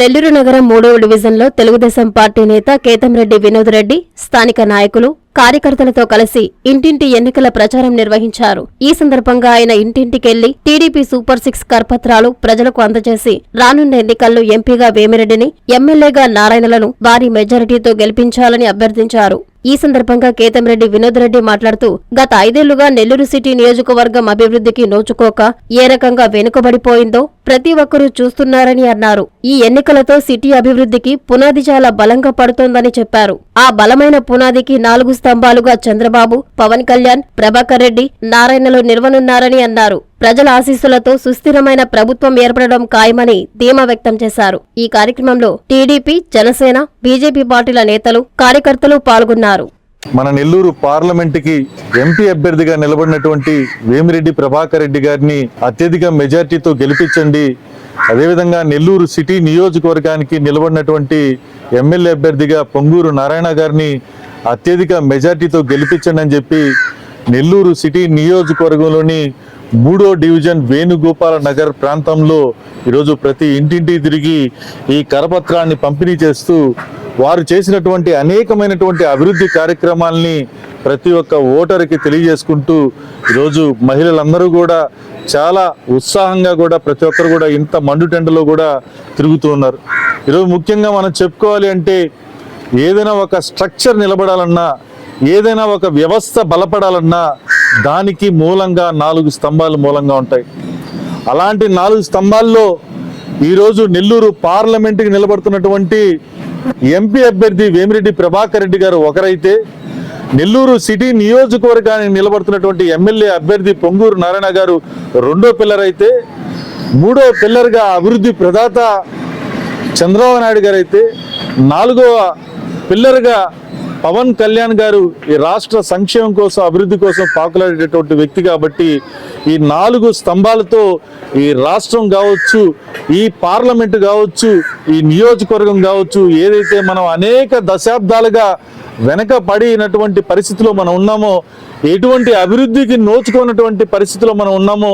నెల్లూరు నగరం మూడవ డివిజన్లో తెలుగుదేశం పార్టీ నేత కేతంరెడ్డి వినోద్ రెడ్డి స్థానిక నాయకులు కార్యకర్తలతో కలిసి ఇంటింటి ఎన్నికల ప్రచారం నిర్వహించారు. ఈ సందర్భంగా ఆయన ఇంటింటికెళ్ళి టీడీపీ సూపర్ సిక్స్ కరపత్రాలు ప్రజలకు అందజేసి రానున్న ఎన్నికల్లో ఎంపీగా వేమిరెడ్డిని ఎమ్మెల్యేగా నారాయణలను భారీ మెజారిటీతో గెలిపించాలని అభ్యర్థించారు. ఈ సందర్భంగా కేతంరెడ్డి వినోద్ రెడ్డి మాట్లాడుతూ గత ఐదేళ్ళుగా నెల్లూరు సిటీ నియోజకవర్గం అభివృద్ధికి నోచుకోక ఏ రకంగా వెనుకబడిపోయిందో ప్రతి ఒక్కరూ చూస్తున్నారని అన్నారు. ఈ ఎన్నికలతో సిటీ అభివృద్ధికి పునాది చాలా బలంగా పడుతోందని చెప్పారు. ఆ బలమైన పునాదికి నాలుగు స్తంభాలుగా చంద్రబాబు పవన్ కళ్యాణ్ ప్రభాకర్ రెడ్డి నారాయణలు నిర్వనున్నారని అన్నారు. ప్రజల ఆశీస్సులతో సుస్థిరమైన ప్రభుత్వం ఏర్పడడం ఖాయమని ధీమా వ్యక్తం చేశారు. ఈ కార్యక్రమంలో టీడీపీ జనసేన బీజేపీ పార్టీల నేతలు కార్యకర్తలు పాల్గొన్నారు. మన నెల్లూరు పార్లమెంటుకి ఎంపీ అభ్యర్థిగా నిలబడినటువంటి వేమిరెడ్డి ప్రభాకర్ రెడ్డి గారిని అత్యధిక మెజార్టీతో గెలిపించండి. అదేవిధంగా నెల్లూరు సిటీ నియోజకవర్గానికి నిలబడినటువంటి ఎమ్మెల్యే అభ్యర్థిగా పొంగూరు నారాయణ గారిని అత్యధిక మెజార్టీతో గెలిపించండి అని చెప్పి నెల్లూరు సిటీ నియోజకవర్గంలోని మూడో డివిజన్ వేణుగోపాల నగర్ ప్రాంతంలో ఈరోజు ప్రతి ఇంటింటి తిరిగి ఈ కరపత్రాన్ని పంపిణీ చేస్తూ వారు చేసినటువంటి అనేకమైనటువంటి అభివృద్ధి కార్యక్రమాల్ని ప్రతి ఒక్క ఓటరుకి తెలియజేసుకుంటూ ఈరోజు మహిళలందరూ కూడా చాలా ఉత్సాహంగా కూడా ప్రతి ఒక్కరు కూడా ఇంత మండుటెండలో కూడా తిరుగుతూ ఉన్నారు. ఈరోజు ముఖ్యంగా మనం చెప్పుకోవాలి అంటే ఏదైనా ఒక స్ట్రక్చర్ నిలబడాలన్నా ఏదైనా ఒక వ్యవస్థ బలపడాలన్నా దానికి మూలంగా నాలుగు స్తంభాలు మూలంగా ఉంటాయి. అలాంటి నాలుగు స్తంభాల్లో ఈరోజు నెల్లూరు పార్లమెంటుకి నిలబడుతున్నటువంటి ఎంపీ అభ్యర్థి వేమిరెడ్డి ప్రభాకర్ రెడ్డి గారు ఒకరైతే నెల్లూరు సిటీ నియోజకవర్గానికి నిలబడుతున్నటువంటి ఎమ్మెల్యే అభ్యర్థి పొంగూరు నారాయణ గారు రెండో పిల్లర్ అయితే మూడో పిల్లర్గా అభివృద్ధి ప్రదాత చంద్రబాబు నాయుడు గారు అయితే నాలుగవ పిల్లర్గా పవన్ కళ్యాణ్ గారు ఈ రాష్ట్ర సంక్షేమం కోసం అభివృద్ధి కోసం పాకులాడేటటువంటి వ్యక్తి కాబట్టి ఈ నాలుగు స్తంభాలతో ఈ రాష్ట్రం కావచ్చు ఈ పార్లమెంటు కావచ్చు ఈ నియోజకవర్గం కావచ్చు ఏదైతే మనం అనేక దశాబ్దాలుగా వెనక పడినటువంటి పరిస్థితిలో మనం ఉన్నామో ఎటువంటి అభివృద్ధికి నోచుకున్నటువంటి పరిస్థితిలో మనం ఉన్నామో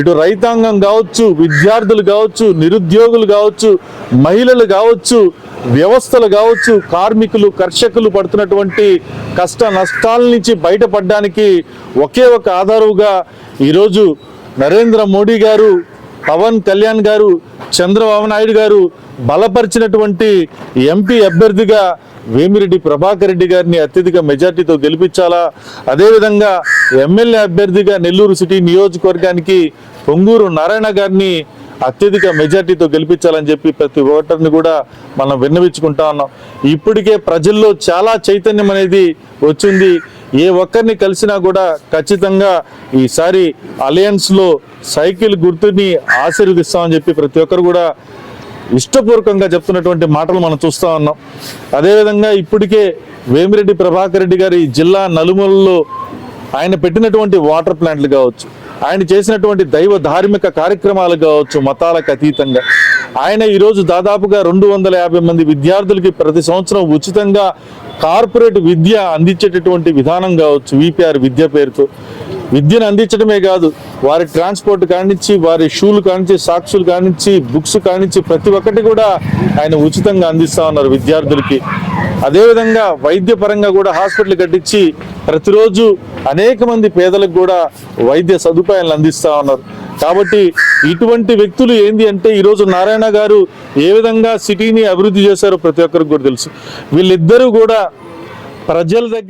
ఇటు రైతాంగం కావచ్చు విద్యార్థులు కావచ్చు నిరుద్యోగులు కావచ్చు మహిళలు కావచ్చు వ్యవస్థలు కావచ్చు కార్మికులు కర్షకులు పడుతున్నటువంటి కష్ట నష్టాల నుంచి బయటపడడానికి ఒకే ఒక ఆధారుగా ఈరోజు నరేంద్ర మోడీ గారు పవన్ కళ్యాణ్ గారు చంద్రబాబు నాయుడు గారు బలపరిచినటువంటి ఎంపీ అభ్యర్థిగా వేమిరెడ్డి ప్రభాకర్ రెడ్డి గారిని అత్యధిక మెజార్టీతో గెలిపించాలా? అదేవిధంగా ఎమ్మెల్యే అభ్యర్థిగా నెల్లూరు సిటీ నియోజకవర్గానికి పొంగూరు నారాయణ గారిని అత్యధిక మెజార్టీతో గెలిపించాలని చెప్పి ప్రతి ఓటర్ని కూడా మనం విన్నవించుకుంటా ఉన్నాం. ఇప్పటికే ప్రజల్లో చాలా చైతన్యం అనేది వచ్చింది. ఏ ఒక్కరిని కలిసినా కూడా ఖచ్చితంగా ఈసారి అలయన్స్లో సైకిల్ గుర్తుని ఆశీర్వదిస్తామని చెప్పి ప్రతి ఒక్కరు కూడా ఇష్టపూర్వకంగా చెప్తున్నటువంటి మాటలు మనం చూస్తూ ఉన్నాం. అదేవిధంగా ఇప్పటికే వేమిరెడ్డి ప్రభాకర్ రెడ్డి గారి జిల్లా నలుమూలలో ఆయన పెట్టినటువంటి వాటర్ ప్లాంట్లు కావచ్చు. ఆయన చేసినటువంటి దైవ ధార్మిక కార్యక్రమాలు కావచ్చు మతాలకు అతీతంగా. ఆయన ఈరోజు దాదాపుగా రెండు వందల యాభై మంది విద్యార్థులకి ప్రతి సంవత్సరం ఉచితంగా కార్పొరేట్ విద్య అందించేటటువంటి విధానం కావచ్చు విపిఆర్ విద్య పేరుతో. విద్యను అందించడమే కాదు వారి ట్రాన్స్పోర్ట్ కానించి వారి షూలు కానించి సాక్సులు కానించి బుక్స్ కానించి ప్రతి ఒక్కటి కూడా ఆయన ఉచితంగా అందిస్తా ఉన్నారు విద్యార్థులకి. అదేవిధంగా వైద్య పరంగా కూడా హాస్పిటల్ కట్టించి ప్రతిరోజు అనేక మంది పేదలకు కూడా వైద్య సదుపాయాలను అందిస్తా ఉన్నారు. కాబట్టి ఇటువంటి వ్యక్తులు ఏంది అంటే ఈరోజు నారాయణ గారు ఏ విధంగా సిటీని అభివృద్ధి చేశారో ప్రతి ఒక్కరికి కూడా తెలుసు. వీళ్ళిద్దరూ కూడా ప్రజల దగ్గర